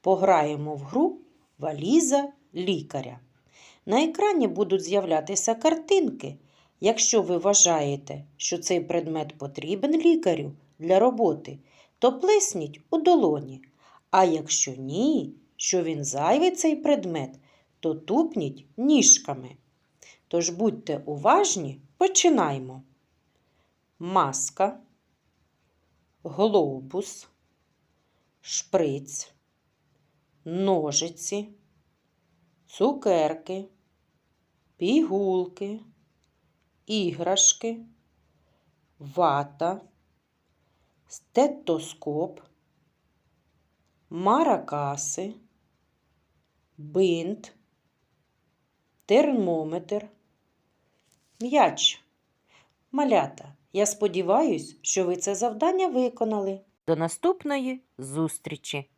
Пограємо в гру валіза лікаря. На екрані будуть з'являтися картинки. Якщо ви вважаєте, що цей предмет потрібен лікарю для роботи, то плесніть у долоні. А якщо ні, що він зайвий цей предмет, то тупніть ніжками. Тож будьте уважні, починаймо. Маска, глобус, шприц, ножиці, цукерки, пігулки, іграшки, вата, стетоскоп, маракаси, бинт, термометр, м'яч. Малята, я сподіваюсь, що ви це завдання виконали. До наступної зустрічі!